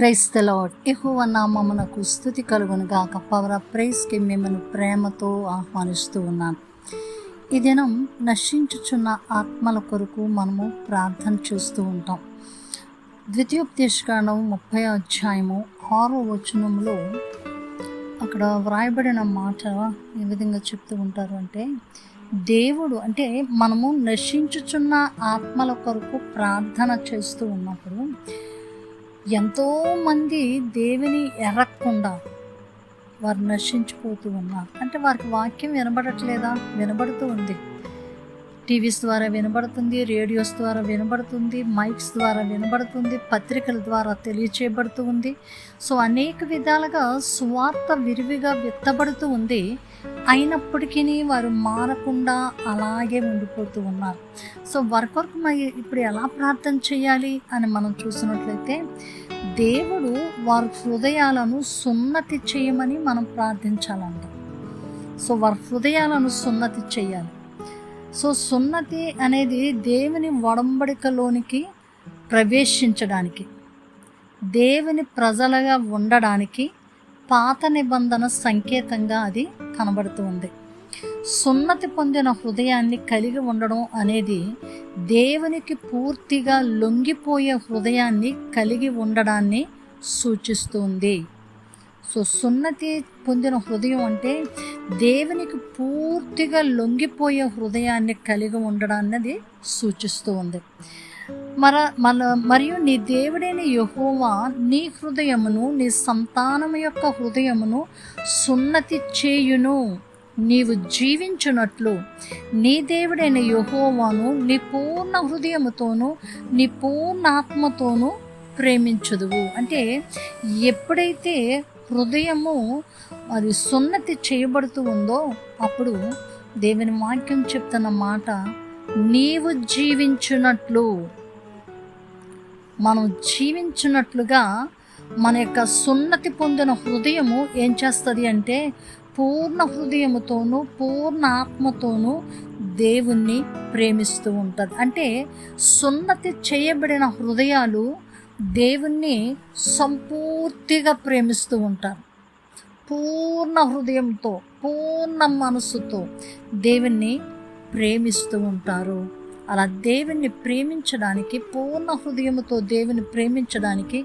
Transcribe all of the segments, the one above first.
Price తెలవాడు ఎక్కువ నామమునకు స్థుతి కలుగును గాక. పవర్ ఆఫ్ ప్రైస్కి మిమ్మల్ని ప్రేమతో ఆహ్వానిస్తూ ఉన్నాను ఈ దినం నశించుచున్న ఆత్మల కొరకు మనము ప్రార్థన చేస్తూ ఉంటాం. ద్వితీయోపదేశకాండం ముప్పై అధ్యాయము ఆరో వచనంలో అక్కడ వ్రాయబడిన మాట ఏ విధంగా చెప్తూ ఉంటారు అంటే దేవుడు అంటే మనము నశించుచున్న ఆత్మల కొరకు ప్రార్థన చేస్తూ ఉన్నప్పుడు ఎంతోమంది దేవుని ఎరగకుండా వారు నశించిపోతూ ఉన్నారు. అంటే వారికి వాక్యం వినబడట్లేదా? వినబడుతూ ఉంది. టీవీస్ ద్వారా వినబడుతుంది రేడియోస్ ద్వారా వినబడుతుంది మైక్స్ ద్వారా వినబడుతుంది పత్రికల ద్వారా తెలియచేయబడుతూ ఉంది. సో అనేక విధాలుగా సువార్త విరివిగా విత్తబడుతూ ఉంది. అయినప్పటికీ వారు మారకుండా అలాగే ఉండిపోతూ ఉన్నారు. సో వారి మరి ఇప్పుడు ఎలా ప్రార్థన చేయాలి అని మనం చూసినట్లయితే దేవుడు వారి హృదయాలను సున్నతి చేయమని మనం ప్రార్థించాలంట. సో వారి హృదయాలను సున్నతి చేయాలి. సో సున్నతి అనేది దేవుని వడంబడికలోనికి ప్రవేశించడానికి దేవుని ప్రజలుగా ఉండడానికి పాత నిబంధన సంకేతంగా అది కనబడుతుంది సున్నతి పొందిన హృదయాన్ని కలిగి ఉండడం అనేది దేవునికి పూర్తిగా లొంగిపోయే హృదయాన్ని కలిగి ఉండడాన్ని సూచిస్తుంది. సో సున్నతి పొందిన హృదయం అంటే దేవునికి పూర్తిగా లొంగిపోయే హృదయాన్ని కలిగి ఉండడాన్నది సూచిస్తూ ఉంది. మర మన మరియు నీ దేవుడైన యహోవా నీ హృదయమును నీ సంతానం యొక్క హృదయమును సున్నతి చేయును. నీవు జీవించునట్లు నీ దేవుడైన యహోవాను నీ పూర్ణ హృదయముతోనూ నీ పూర్ణ ఆత్మతోనూ అంటే ఎప్పుడైతే హృదయము మరి సున్నతి చేయబడుతూ ఉందో అప్పుడు దేవుని వాక్యం చెప్తున్న మాట నీవు జీవించున్నట్లు మనం జీవించున్నట్లుగా మన యొక్క సున్నతి పొందిన హృదయము ఏం చేస్తుంది అంటే పూర్ణ హృదయముతోనూ పూర్ణ ఆత్మతోనూ దేవుణ్ణి ప్రేమిస్తూ ఉంటుంది. అంటే సున్నతి చేయబడిన హృదయాలు దేవుణ్ణి సంపూర్తిగా ప్రేమిస్తూ ఉంటారు. పూర్ణ హృదయంతో పూర్ణ మనసుతో దేవుణ్ణి ప్రేమిస్తూ ఉంటారు. అలా దేవుణ్ణి ప్రేమించడానికి పూర్ణ హృదయముతో దేవుని ప్రేమించడానికి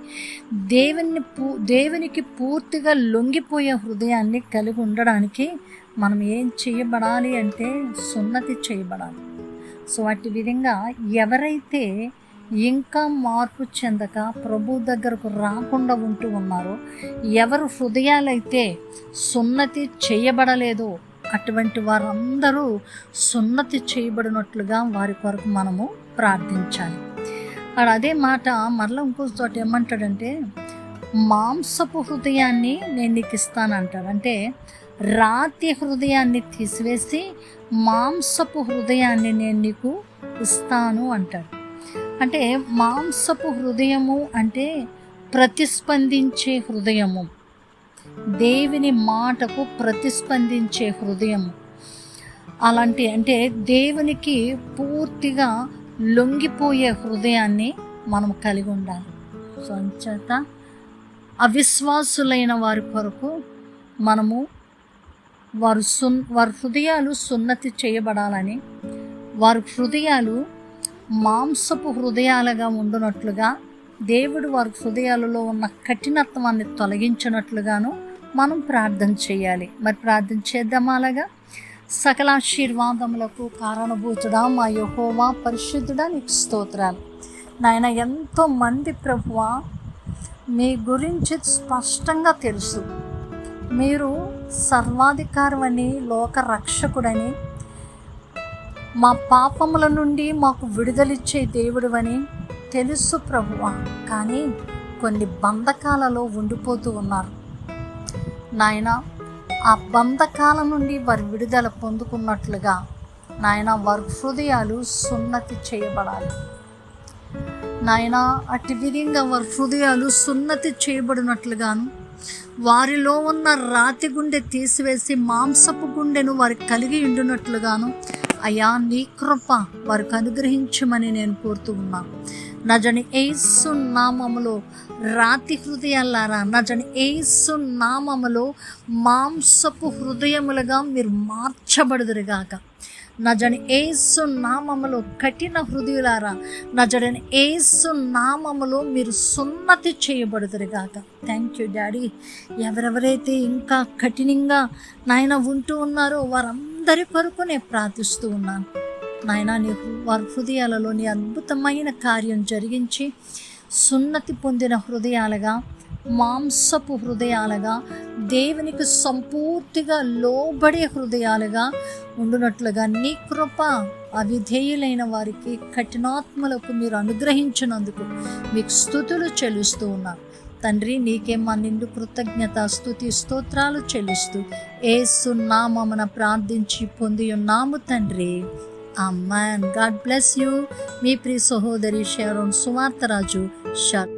దేవుని పూ దేవునికి పూర్తిగా లొంగిపోయే హృదయాన్ని కలిగి ఉండడానికి మనం ఏం చేయబడాలి అంటే సున్నతి చేయబడాలి. సో అట్టి విధంగా ఎవరైతే ఇంకా మార్పు చెందక ప్రభు దగ్గరకు రాకుండా ఉంటూ ఉన్నారో. ఎవరు హృదయాలైతే సున్నతి చేయబడలేదో అటువంటి వారందరూ సున్నతి చేయబడినట్లుగా వారి కొరకు మనము ప్రార్థించాలి. అక్కడ అదే మాట మరలా ఇంకో చోట ఏమంటాడంటే మాంసపు హృదయాన్ని నేను నీకు ఇస్తానంటాడు. అంటే రాతి హృదయాన్ని తీసివేసి మాంసపు హృదయాన్ని నేను నీకు ఇస్తాను అంటాడు. అంటే మాంసపు హృదయము అంటే ప్రతిస్పందించే హృదయము. దేవుని మాటకు ప్రతిస్పందించే హృదయము. అలాంటి అంటే దేవునికి పూర్తిగా లొంగిపోయే హృదయాన్ని మనం కలిగి ఉండాలి. సొంచేత అవిశ్వాసులైన వారి కొరకు మనము వారు సున్ వారి హృదయాలు సున్నతి చేయబడాలని వారి హృదయాలు మాంసపు హృదయాలుగా ఉండునట్లుగా దేవుడు వారి హృదయాలలో ఉన్న కఠినత్వాన్ని తొలగించినట్లుగాను మనం ప్రార్థన చేయాలి. మరి ప్రార్థన చేద్దామా అలాగా? సకల ఆశీర్వాదములకు కారణభూతుడా మా యహోవా పరిశుద్ధుడా నీకు స్తోత్రాలు. నాయన ఎంతో మంది ప్రభువ మీ గురించి స్పష్టంగా తెలుసు. మీరు సర్వాధికారమని లోక రక్షకుడని మా పాపముల నుండి మాకు విడుదలిచ్చే దేవుడు అని తెలుసు ప్రభువ. కానీ కొన్ని బంధకాలలో ఉండిపోతూ ఉన్నారు. నాయన ఆ బంధకాల నుండి వారి విడుదల పొందుకున్నట్లుగా నాయన వారి హృదయాలు సున్నతి చేయబడాలి. నాయన అట్టి విధంగా వారి హృదయాలు సున్నతి చేయబడినట్లుగాను వారిలో ఉన్న రాతి గుండె తీసివేసి మాంసపు గుండెను వారికి కలిగి ఉండినట్లుగాను అయా నీ కృప వారికి అనుగ్రహించమని నేను కోరుతూ ఉన్నాను నజని ఏసు నామములో రాతి హృదయాలారా నజని ఏసు నామములో మాంసపు హృదయములుగా మీరు మార్చబడుదురుగాక. నజని ఏసు నామములో కఠిన హృదయులారా నజడని ఏసు నామములో మీరు సున్నతి చేయబడుదురుగాక. Thank you daddy. ఎవరెవరైతే ఇంకా కఠినంగా నాయన ఉంటూ ఉన్నారో వారందరూ కొరకు నేను ప్రార్థిస్తూ ఉన్నాను. నాయన నీ వారి హృదయాలలో నీ అద్భుతమైన కార్యం జరిగించి సున్నతి పొందిన హృదయాలుగా మాంసపు హృదయాలుగా దేవునికి సంపూర్తిగా లోబడే హృదయాలుగా ఉండునట్లుగా నీ కృప అవిధేయులైన వారికి కఠినాత్మలకు మీరు అనుగ్రహించినందుకు మీకు స్థుతులు చెల్లిస్తూ ఉన్నారు తండ్రి నీకే మా నిండు కృతజ్ఞత స్థుతి స్తోత్రాలు చెల్లిస్తూ ఏ నామమున ప్రార్థించి పొంది ఉన్నాము తండ్రి. అమ్మాన్ గాడ్ బ్లెస్ యూ మీ ప్రియ సహోదరి షారోన్ సువార్తరాజు షర్